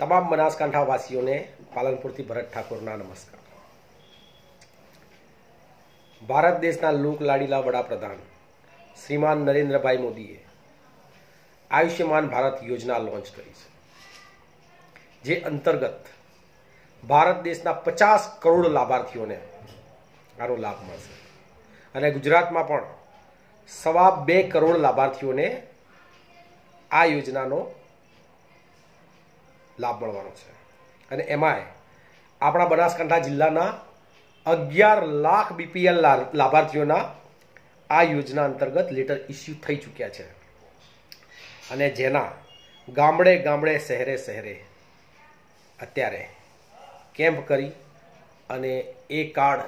તમામ બનાસકાંઠા વાસીઓને પાલનપુરથી ભરત ઠાકોરના નમસ્કાર. ભારત દેશના લોક લાડીલા વડાપ્રધાન શ્રીમાન નરેન્દ્રભાઈ મોદીએ આયુષ્યમાન ભારત યોજના લોન્ચ કરી છે, જે અંતર્ગત ભારત દેશના પચાસ કરોડ લાભાર્થીઓને આનો લાભ મળશે અને ગુજરાતમાં પણ સવા બે કરોડ લાભાર્થીઓને આ યોજનાનો લાભ મળવાનો છે. અને એમાંય આપણા બનાસકાંઠા જિલ્લાના અગિયાર લાખ બીપીએલ લાભાર્થીઓના આ યોજના અંતર્ગત લેટર ઇસ્યુ થઈ ચૂક્યા છે. અને જેના ગામડે ગામડે શહેરે શહેરે અત્યારે કેમ્પ કરી અને એ કાર્ડ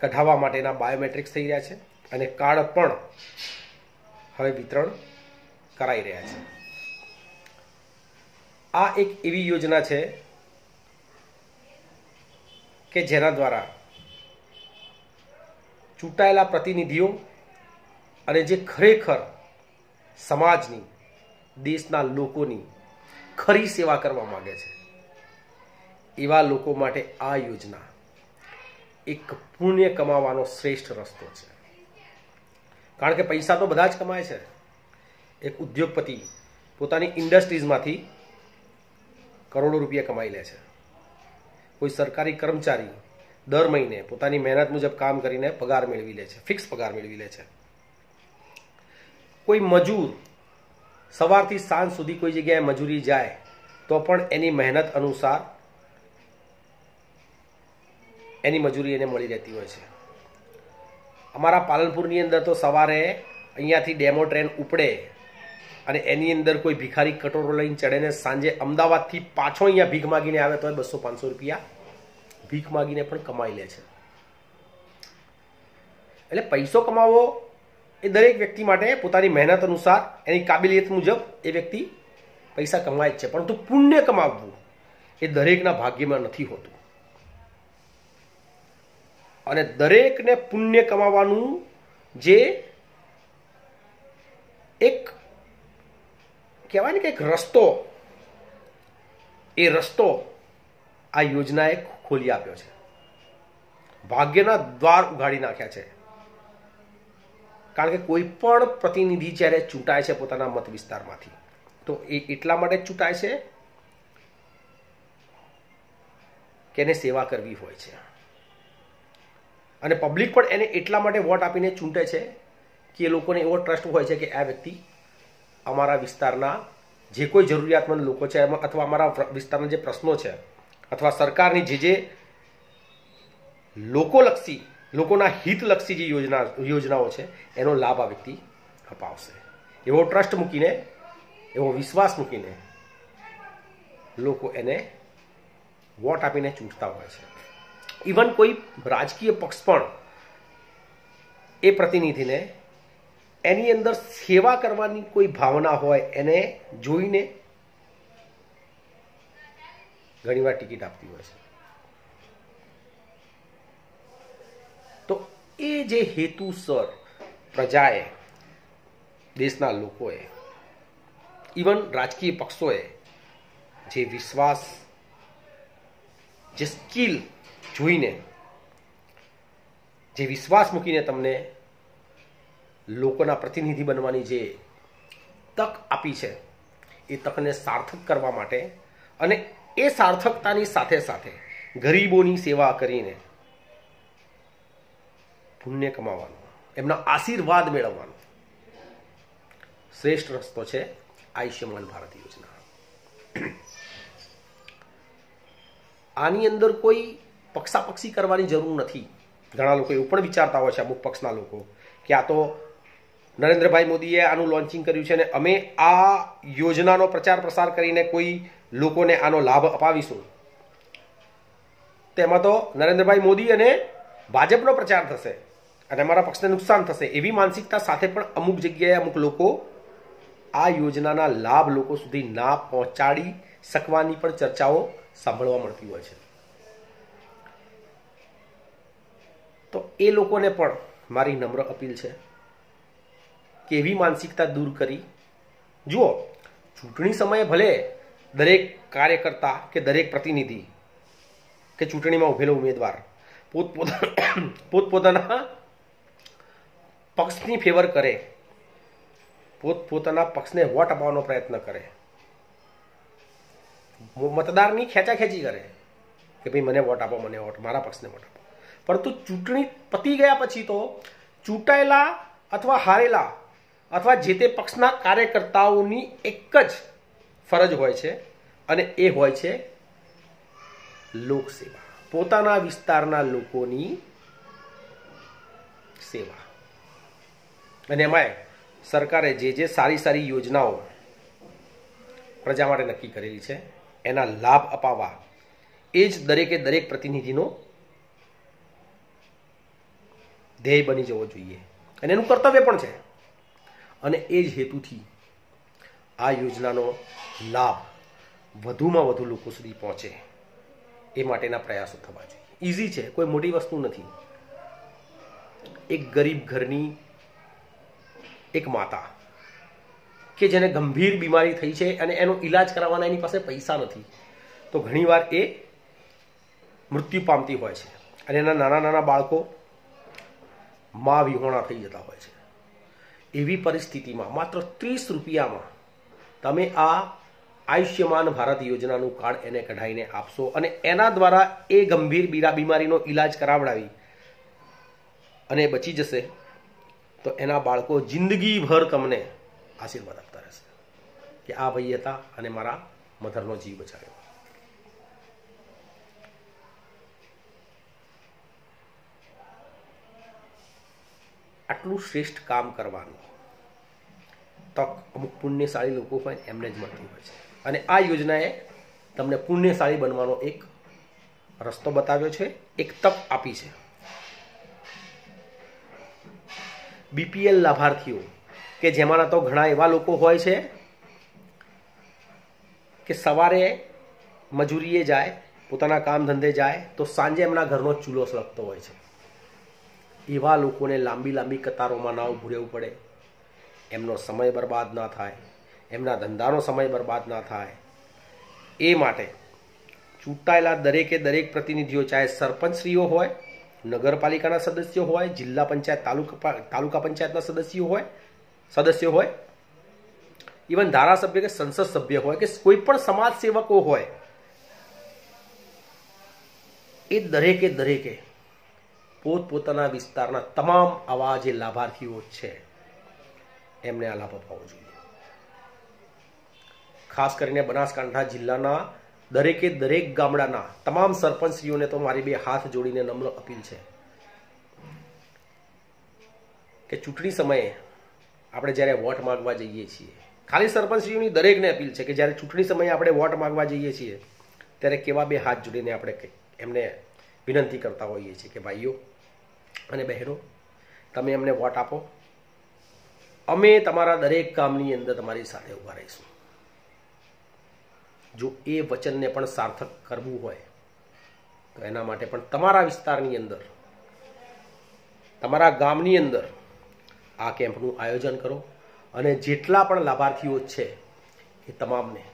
કઢાવવા માટેના બાયોમેટ્રિક્સ થઈ રહ્યા છે અને કાર્ડ પણ હવે વિતરણ કરાઈ રહ્યા છે. આ એક એવી યોજના છે કે જેના દ્વારા ચૂંટાયેલા પ્રતિનિધિઓ અને જે ખરેખર સમાજની, દેશના લોકોની ખરી સેવા કરવા માંગે છે, એવા લોકો માટે આ યોજના એક પુણ્ય કમાવાનો શ્રેષ્ઠ રસ્તો છે. કારણ કે પૈસા તો બધા જ કમાય છે. એક ઉદ્યોગપતિ પોતાની ઇન્ડસ્ટ્રીઝમાંથી કરોડો રૂપિયા કમાઈ લે છે. કોઈ સરકારી કર્મચારી દર મહિને પોતાની મહેનત મુજબ કામ કરીને પગાર મેળવી લે છે ફિક્સ પગાર મેળવી લે છે. કોઈ મજૂર સવારથી સાંજ સુધી કોઈ જગ્યાએ મજૂરી જાય, તો પણ એની મહેનત અનુસાર એની મજૂરી એને મળી રહેતી હોય છે. અમારા પાલનપુરની અંદર તો સવારે અહીંયાથી ડેમો ટ્રેન ઉપડે અને એની અંદર કોઈ ભિખારી કટોરો લઈને ચડે ને સાંજે અમદાવાદથી પાછો અહીંયા ભીખ માગીને આવે તો બસો પાંચસો રૂપિયા ભીખ માગીને પણ કમાઈ લે છે. એટલે પૈસો કમાવો એ દરેક વ્યક્તિ માટે પોતાની મહેનત અનુસાર, એની કાબિલિયત મુજબ એ વ્યક્તિ પૈસા કમાય છે. પરંતુ પુણ્ય કમાવવું એ દરેકના ભાગ્યમાં નથી હોતું. અને દરેકને પુણ્ય કમાવાનું જે એક કહેવાય ને કે એક રસ્તો, એ રસ્તો આ યોજનાએ ખોલી આપ્યો છે. ભાગ્યના દ્વાર ઉઘાડી નાખ્યા છે. કારણ કે કોઈ પણ પ્રતિનિધિ જ્યારે ચૂંટાય છે પોતાના મત વિસ્તારમાંથી, તો એ એટલા માટે ચૂંટાય છે કે એને સેવા કરવી હોય છે. અને પબ્લિક પણ એને એટલા માટે વોટ આપીને ચૂંટે છે કે એ લોકોને એવો ટ્રસ્ટ હોય છે કે આ વ્યક્તિ અમારા વિસ્તારના જે કોઈ જરૂરિયાતમંદ લોકો છે, એમાં અથવા અમારા વિસ્તારના જે પ્રશ્નો છે, અથવા સરકારની જે જે લોકોલક્ષી, લોકોના હિતલક્ષી જે યોજના, યોજનાઓ છે, એનો લાભ આ વ્યક્તિ અપાવશે. એવો ટ્રસ્ટ મૂકીને, એવો વિશ્વાસ મૂકીને લોકો એને વોટ આપીને ચૂંટતા હોય છે. ઇવન કોઈ રાજકીય પક્ષ પણ એ પ્રતિનિધિને એની અંદર સેવા કરવાની કોઈ ભાવના હોય, એને જોઈને ઘણીવાર ટિકિટ આપતી હોય છે. તો એ જે હેતુસર પ્રજાએ દેશના લોકોએ, ઇવન રાજકીય પક્ષોએ જે વિશ્વાસ, જે સ્કિલ જોઈને, જે વિશ્વાસ મૂકીને તમને લોકોના પ્રતિનિધિ બનવાની જે તક આપી છે, એ તકને સાર્થક કરવા માટે અને એ સાર્થકતાની સાથે સાથે ગરીબોની સેવા કરીને પુણ્ય કમાવાનું, એમના આશીર્વાદ મેળવવાનો શ્રેષ્ઠ રસ્તો છે આયુષ્યમાન ભારત યોજના. આની અંદર કોઈ પક્ષાપક્ષી કરવાની જરૂર નથી. ઘણા લોકો એવું પણ વિચારતા હોય છે, અમુક પક્ષના લોકો, કે આ તો નરેન્દ્રભાઈ મોદીએ આનું લોન્ચિંગ કર્યું છે અને અમે આ યોજનાનો પ્રચાર પ્રસાર કરીને કોઈ લોકોને આનો લાભ અપાવીશું. તેમાં તો નરેન્દ્રભાઈ મોદી અને ભાજપનો પ્રચાર થશે અને અમારા પક્ષને નુકસાન થશે એવી માનસિકતા સાથે પણ અમુક જગ્યાએ અમુક લોકો આ યોજનાના લાભ લોકો સુધી ના પહોંચાડી શકવાની પણ ચર્ચાઓ સાંભળવા મળતી હોય છે. તો એ લોકોને પણ મારી નમ્ર અપીલ છે કે એવી માનસિકતા દૂર કરી? જુઓ, ચૂંટણી સમયે ભલે દરેક કાર્યકર્તા કે દરેક પ્રતિનિધિ કે ચૂંટણીમાં ઉભેલો ઉમેદવાર પોતપોતા પોતપોતાના પક્ષની ફેવર કરે, પોતપોતાના પક્ષને વોટ અપાવવાનો પ્રયત્ન કરે મતદારની ખેંચાખેંચી કરે કે ભાઈ મને વોટ આપો, મને વોટ મારા પક્ષને વોટ આપો. પરંતુ ચૂંટણી પતી ગયા પછી તો ચૂંટાયેલા અથવા હારેલા અથવા જે તે પક્ષના કાર્યકર્તાઓની એક જ ફરજ હોય છે અને એ હોય છે લોકસેવા. પોતાના વિસ્તારના લોકોની સેવા. અને એમાંય સરકારે જે જે સારી સારી યોજનાઓ પ્રજા માટે નક્કી કરેલી છે, એના લાભ અપાવવા, એ જ દરેકે દરેક પ્રતિનિધિનો ધ્યેય બની જવો જોઈએ. અને એનું કર્તવ્ય પણ છે. અને એ જ હેતુથી આ યોજનાનો લાભ વધુમાં વધુ લોકો સુધી પહોંચે. એ માટેના પ્રયાસો થવા જોઈએ. ઇઝી છે, કોઈ મોટી વસ્તુ નથી. એક ગરીબ ઘરની એક માતા કે જેને ગંભીર બીમારી થઈ છે અને એનો ઈલાજ કરાવવાના એની પાસે પૈસા નથી, તો ઘણીવાર એ મૃત્યુ પામતી હોય છે. અને એના નાના નાના બાળકો મા વિહોણા થઈ જતા હોય છે. એવી પરિસ્થિતિમાં, માત્ર ત્રીસ રૂપિયામાં તમે આ આયુષ્યમાન ભારત યોજનાનું કાર્ડ એને કઢાઈને આપશો અને એના દ્વારા એ ગંભીર બીરા બીમારીનો ઈલાજ કરાવડાવી અને બચી જશે, તો એના બાળકો જિંદગીભર તમને આશીર્વાદ આપતા રહેશે કે આ ભાઈ હતા અને મારા મધરનો જીવ બચાવ્યો. આટલું શ્રેષ્ઠ કામ કરવાનું તક અમુક પુણ્યશાળી લોકો હોય એમને જ મળતી હોય છે. અને આ યોજનાએ તમને પુણ્યશાળી બનવાનો એક રસ્તો બતાવ્યો છે, એક તક આપી છે. બીપીએલ લાભાર્થીઓ, કે જેમાંના તો ઘણા એવા લોકો હોય છે, કે સવારે મજૂરીએ જાય, પોતાના કામ ધંધે જાય, તો સાંજે એમના ઘરનો ચૂલો સળગતો હોય છે. એવા લોકોને લાંબી લાંબી કતારોમાં ના ઉભું રહેવું પડે. એમનો સમય બરબાદ ના થાય, એમના ધંધાનો સમય બરબાદ ના થાય. એ માટે ચૂંટાયેલા દરેકે દરેક પ્રતિનિધિઓ, ચાહે સરપંચશ્રીઓ હોય, નગરપાલિકાના સદસ્યો હોય, જિલ્લા પંચાયત, તાલુકા તાલુકા પંચાયતના સદસ્યો હોય સદસ્યો હોય, ઇવન ધારાસભ્ય કે સંસદ સભ્ય હોય કે કોઈ પણ સમાજ સેવકો હોય, એ દરેકે દરેકે પોતપોતાના વિસ્તારના તમામ આવા જે લાભાર્થીઓ છે એમને આલાપ અપાવવો જોઈએ. ખાસ કરીને બનાસકાંઠા જિલ્લાના દરેકે દરેક ગામડાના તમામ સરપંચશ્રીઓને તો મારી બે હાથ જોડીને નમ્ર અપીલ છે કે ચૂંટણી સમયે આપણે જ્યારે વોટ માંગવા જઈએ છીએ, ખાલી સરપંચશ્રીઓની દરેકને અપીલ છે કે જ્યારે ચૂંટણી સમયે આપણે વોટ માંગવા જઈએ છીએ, ત્યારે કેવા બે હાથ જોડીને આપણે એમને વિનંતી કરતા હોઈએ છીએ કે ભાઈઓ અને બહેનો, તમે એમને વોટ આપો. અમે તમારા દરેક કામની અંદર તમારી સાથે ઊભા રહીશું. જો એ વચનને પણ સાર્થક કરવું હોય, તો એના માટે પણ તમારા વિસ્તારની અંદર, તમારા ગામની અંદર આ કેમ્પનું આયોજન કરો અને જેટલા પણ લાભાર્થીઓ છે, એ તમામને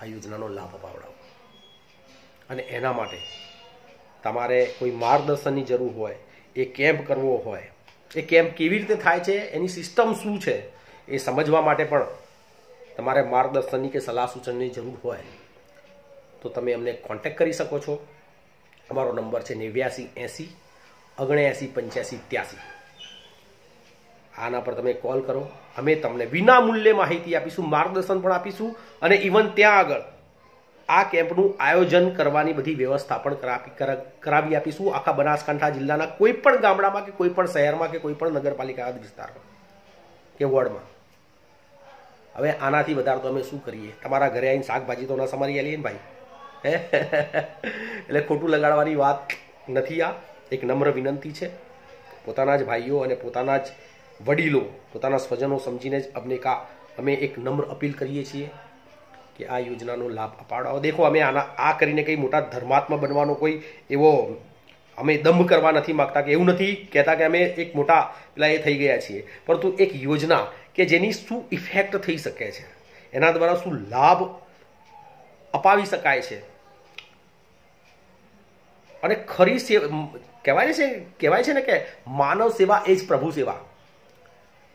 આ યોજનાનો લાભ અપાવડાવો. અને એના માટે તમારે કોઈ માર્ગદર્શનની જરૂર હોય, એ કેમ્પ કરવો હોય એ કેમ કેવી રીતે થાય છે, એની સિસ્ટમ શું છે, એ સમજવા માટે પણ તમારે માર્ગદર્શનની કે સલાહ સૂચનની જરૂર હોય, તો તમે અમને કોન્ટેક્ટ કરી શકો છો. અમારો નંબર છે નેવ્યાસી એંસી, ઓગણએંસી પંચ્યાસી ત્યાસી. આના પર તમે કોલ કરો. અમે તમને વિના મૂલ્યે માહિતી આપીશું, માર્ગદર્શન પણ આપીશું, અને ઇવન ત્યાં આગળ આ કેમ્પનું આયોજન કરવાની બધી વ્યવસ્થા પણ કરાવી આપીશું. આખા બનાસકાંઠા જિલ્લાના કોઈ પણ ગામડામાં કે કોઈ પણ શહેરમાં કે કોઈ પણ નગરપાલિકા વિસ્તારમાં કે વોર્ડમાં. હવે આનાથી વધારે તો અમે શું કરીએ? તમારા ઘરે આવીને શાકભાજી તો ના સમારી આલીએ ને ભાઈ? હે? એટલે ખોટું લગાડવાની વાત નથી આ. એક નમ્ર વિનંતી છે. પોતાના જ ભાઈઓ અને પોતાના જ વડીલો, પોતાના સ્વજનો સમજીને જ અમને કા અમે એક નમ્ર અપીલ કરીએ છીએ. કે આ યોજનાનો લાભ અપાડો દેખો, અમે આના આ કરીને કંઈ મોટા ધર્માત્મા બનવાનો કોઈ એવો અમે દંભ કરવા નથી માગતા કે એવું નથી કહેતા કે અમે એક મોટા પેલા એ થઈ ગયા છીએ. પરંતુ એક યોજના કે જેની શું ઇફેક્ટ થઈ શકે છે. એના દ્વારા શું લાભ અપાવી શકાય છે. અને ખરી સેવા કહેવાય છે કહેવાય છે ને કે માનવ સેવા એ જ પ્રભુ સેવા.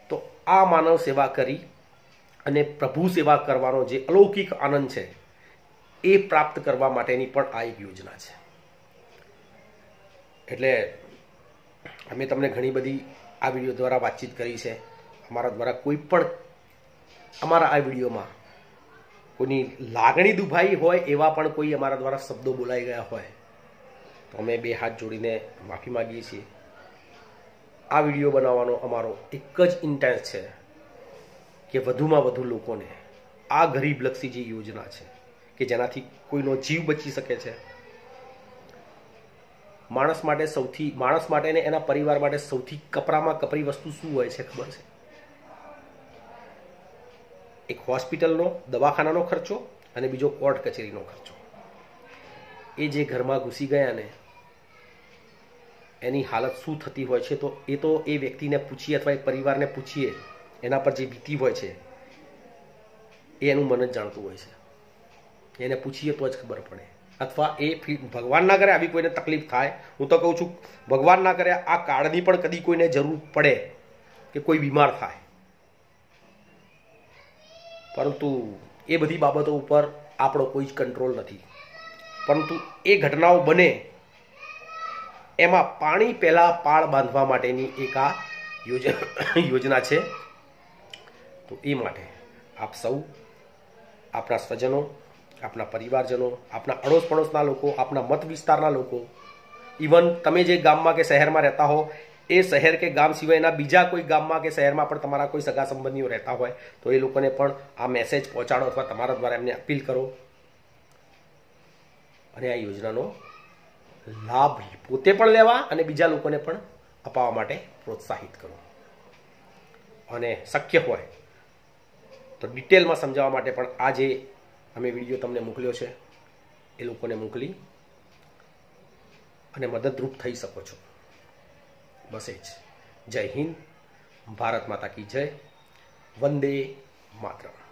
તો આ માનવ સેવા કરી અને પ્રભુ સેવા કરવાનો જે અલૌકિક આનંદ છે, એ પ્રાપ્ત કરવા માટેની પણ આ એક યોજના છે. એટલે અમે તમને ઘણી બધી આ વીડિયો દ્વારા વાતચીત કરી છે. અમારા દ્વારા કોઈ પણ અમારા આ વિડીયોમાં કોઈની લાગણી દુભાઈ હોય એવા પણ કોઈ અમારા દ્વારા શબ્દો બોલાઈ ગયા હોય, તો અમે બે હાથ જોડીને માફી માગીએ છીએ. આ વીડિયો બનાવવાનો અમારો એક જ ઇન્ટેન્સ છે. કે વધુમાં વધુ લોકોને આ ગરીબલક્ષી જે યોજના છે, કે જેનાથી કોઈનો જીવ બચી શકે છે, માણસ માટે સૌથી, માણસ માટે ને એના પરિવાર માટે સૌથી કપરામાં કપરી વસ્તુ શું હોય છે ખબર છે? એક હોસ્પિટલનો, દવાખાનાનો ખર્ચો અને બીજો કોર્ટ કચેરીનો ખર્ચો. એ જે ઘરમાં ઘૂસી ગયા ને, એની હાલત શું થતી હોય છે તો એ તો એ વ્યક્તિને પૂછીએ અથવા એ પરિવારને પૂછીએ એના પર જે વીતી હોય છે, એ એનું મન જ જાણતું હોય છે. એને પૂછીએ તો જ ખબર પડે. અથવા એ ભગવાન ના કરે આવી કોઈને તકલીફ થાય, હું તો કહું છું, ભગવાન ના કરે આ કાળની પણ કદી કોઈને જરૂર પડે કે કોઈ બીમાર થાય. પરંતુ એ બધી બાબતો ઉપર આપણો કોઈ જ કંટ્રોલ નથી. પરંતુ એ ઘટનાઓ બને, એમાં પાણી પહેલાં પાળ બાંધવા માટેની એક આ યોજના છે. તો એ માટે આપ સૌ આપણા સ્વજનો આપણા પરિવારજનો આપણા અડોશ પડોશના લોકો આપણા મત વિસ્તારના લોકો ઇવન તમે જે ગામમાં કે શહેરમાં રહેતા હો, એ શહેર કે ગામ સિવાયના બીજા કોઈ ગામમાં કે શહેરમાં પણ તમારા કોઈ સગા સંબંધીઓ રહેતા હોય, તો એ લોકોને પણ આ મેસેજ પહોંચાડો અથવા તમારા દ્વારા એમને અપીલ કરો. અને આ યોજનાનો લાભ પોતે પણ લેવા અને બીજા લોકોને પણ અપાવવા માટે પ્રોત્સાહિત કરો. અને શક્ય હોય તો ડિટેલમાં સમજાવવા માટે પણ આ જે અમે વીડિયો તમને મોકલ્યો છે. એ લોકોને મોકલી અને મદદરૂપ થઈ શકો છો. બસ એ જ. જય હિન્દ. ભારત માતા કી જય. વંદે માતરમ.